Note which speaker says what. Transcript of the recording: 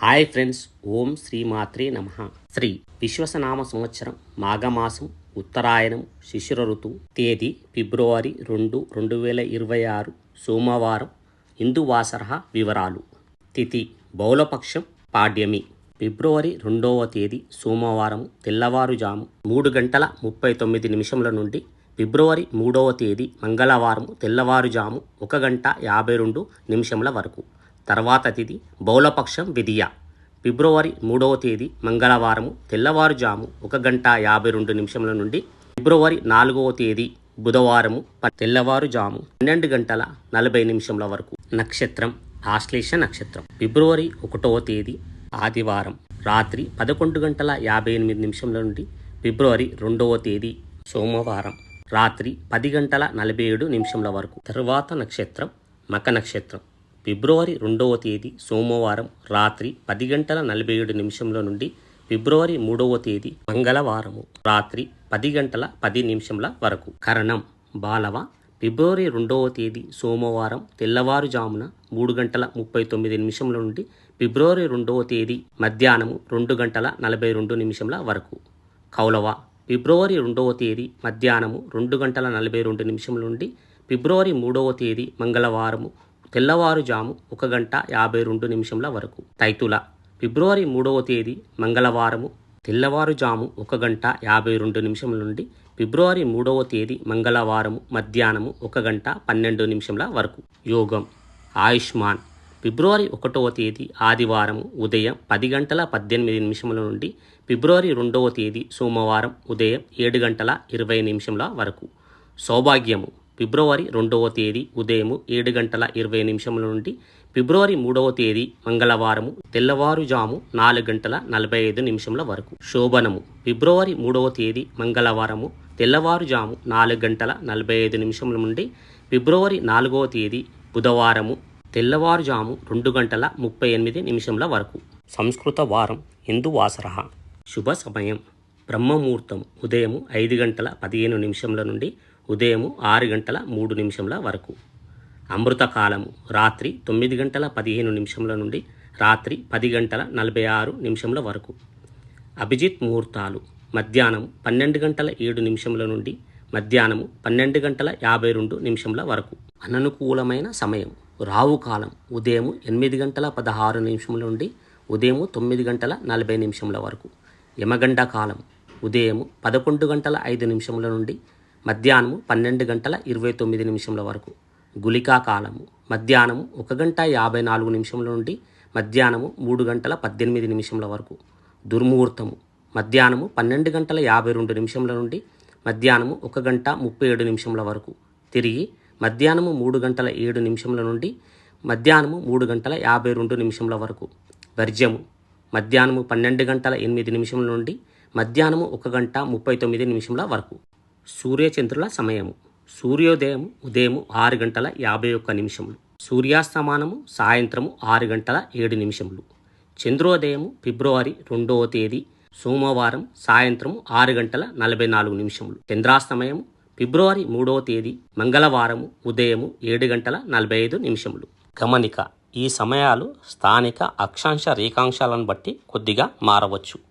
Speaker 1: Hi friends ఓం శ్రీమాత్రే నమ. శ్రీ విశ్వసనామ సంవత్సరం మాఘమాసం ఉత్తరాయణం శిశిర ఋతువు తేదీ ఫిబ్రవరి రెండు రెండు వేల ఇరవై ఆరు సోమవారం హిందువాసర వివరాలు. తిథి బౌలపక్షం పాడ్యమి. ఫిబ్రవరి రెండవ తేదీ సోమవారం తెల్లవారుజాము మూడు గంటల ముప్పై తొమ్మిది నిమిషముల నుండి ఫిబ్రవరి మూడవ తేదీ మంగళవారం తెల్లవారుజాము ఒక గంట యాభై రెండు నిమిషముల వరకు. తర్వాత తిథి బౌలపక్షం విధియ. ఫిబ్రవరి మూడవ తేదీ మంగళవారము తెల్లవారుజాము ఒక గంట యాభై రెండు నిమిషముల నుండి ఫిబ్రవరి నాలుగవ తేదీ బుధవారము తెల్లవారుజాము పన్నెండు గంటల నలభై నిమిషముల వరకు. నక్షత్రం ఆశ్లేష నక్షత్రం. ఫిబ్రవరి ఒకటవ తేదీ ఆదివారం రాత్రి పదకొండు గంటల యాభై ఎనిమిది నిమిషముల నుండి ఫిబ్రవరి రెండవ తేదీ సోమవారం రాత్రి పది గంటల నలభై ఏడు నిమిషముల వరకు. తరువాత నక్షత్రం మక నక్షత్రం. ఫిబ్రవరి రెండవ తేదీ సోమవారం రాత్రి పది గంటల నలభై ఏడు నిమిషముల నుండి ఫిబ్రవరి మూడవ తేదీ మంగళవారము రాత్రి పది గంటల పది నిమిషముల వరకు. కరణం బాలవ ఫిబ్రవరి రెండవ తేదీ సోమవారం తెల్లవారుజామున మూడు గంటల ముప్పై తొమ్మిది నిమిషముల నుండి ఫిబ్రవరి రెండవ తేదీ మధ్యాహ్నము రెండు గంటల నలభై రెండు నిమిషముల వరకు. కౌలవ ఫిబ్రవరి రెండవ తేదీ మధ్యాహ్నము రెండు గంటల నలభై రెండు నిమిషముల నుండి ఫిబ్రవరి మూడవ తేదీ మంగళవారము తెల్లవారుజాము ఒక గంట యాభై రెండు నిమిషముల వరకు. తైతుల ఫిబ్రవరి మూడవ తేదీ మంగళవారము. తెల్లవారుజాము ఒక గంట యాభై రెండు నిమిషముల నుండి ఫిబ్రవరి మూడవ తేదీ మంగళవారము మధ్యాహ్నము ఒక గంట పన్నెండు నిమిషముల వరకు. యోగం ఆయుష్మాన్ ఫిబ్రవరి ఒకటవ తేదీ ఆదివారం ఉదయం పది గంటల పద్దెనిమిది నిమిషముల నుండి ఫిబ్రవరి రెండవ తేదీ సోమవారం ఉదయం ఏడు గంటల ఇరవై నిమిషముల వరకు. సౌభాగ్యము ఫిబ్రవరి రెండవ తేదీ ఉదయం ఏడు గంటల ఇరవై నిమిషముల నుండి ఫిబ్రవరి మూడవ తేదీ మంగళవారము తెల్లవారుజాము నాలుగు గంటల నలభై ఐదు నిమిషముల వరకు. శోభనము. ఫిబ్రవరి మూడవ తేదీ మంగళవారము తెల్లవారుజాము నాలుగు గంటల నలభై ఐదు నిమిషముల నుండి ఫిబ్రవరి నాలుగవ తేదీ బుధవారము తెల్లవారుజాము రెండు గంటల ముప్పై ఎనిమిది నిమిషముల వరకు. సంస్కృత వారం. హిందూ వాసర శుభ సమయం. బ్రహ్మముహూర్తం ఉదయం ఐదు గంటల పదిహేను నిమిషముల నుండి ఉదయం ఆరు గంటల మూడు నిమిషముల వరకు. అమృతకాలము రాత్రి తొమ్మిది గంటల పదిహేను నిమిషముల నుండి రాత్రి పది గంటల నలభై ఆరు నిమిషముల వరకు. అభిజిత్ ముహూర్తాలు మధ్యాహ్నం పన్నెండు గంటల ఏడు నిమిషముల నుండి మధ్యాహ్నము పన్నెండు గంటల యాభై రెండు నిమిషముల వరకు. అననుకూలమైన సమయం రావు కాలం ఉదయం ఎనిమిది గంటల పదహారు నిమిషముల నుండి ఉదయం తొమ్మిది గంటల నలభై నిమిషముల వరకు. యమగండ కాలం ఉదయం పదకొండు గంటల ఐదు నిమిషముల నుండి మధ్యాహ్నము పన్నెండు గంటల ఇరవై తొమ్మిది నిమిషముల వరకు. గులికా కాలము మధ్యాహ్నము ఒక గంట యాభై నాలుగు నిమిషముల నుండి మధ్యాహ్నము మూడు గంటల పద్దెనిమిది నిమిషముల వరకు. దుర్ముహూర్తము మధ్యాహ్నము పన్నెండు గంటల యాభై రెండు నిమిషముల నుండి మధ్యాహ్నము ఒక గంట ముప్పై ఏడు నిమిషముల వరకు. తిరిగి మధ్యాహ్నము మూడు గంటల ఏడు నిమిషముల నుండి మధ్యాహ్నము మూడు గంటల యాభై రెండు నిమిషముల వరకు. వర్జ్యము మధ్యాహ్నము పన్నెండు గంటల ఎనిమిది నిమిషముల నుండి మధ్యాహ్నము ఒక గంట ముప్పై తొమ్మిది నిమిషముల వరకు. సూర్యచంద్రుల సమయము. సూర్యోదయం ఉదయము ఆరు గంటల యాభై ఒక్క నిమిషములు. సూర్యాస్తమానము సాయంత్రము ఆరు గంటల ఏడు నిమిషములు. చంద్రోదయము ఫిబ్రవరి రెండవ తేదీ సోమవారం సాయంత్రం ఆరు గంటల నలభై నాలుగు నిమిషములు. చంద్రాస్తమయం ఫిబ్రవరి మూడవ తేదీ మంగళవారము ఉదయము ఏడు గంటల నలభై ఐదు నిమిషములు. గమనిక ఈ సమయాలు స్థానిక అక్షాంశ రేఖాంశాలను బట్టి కొద్దిగా మారవచ్చు.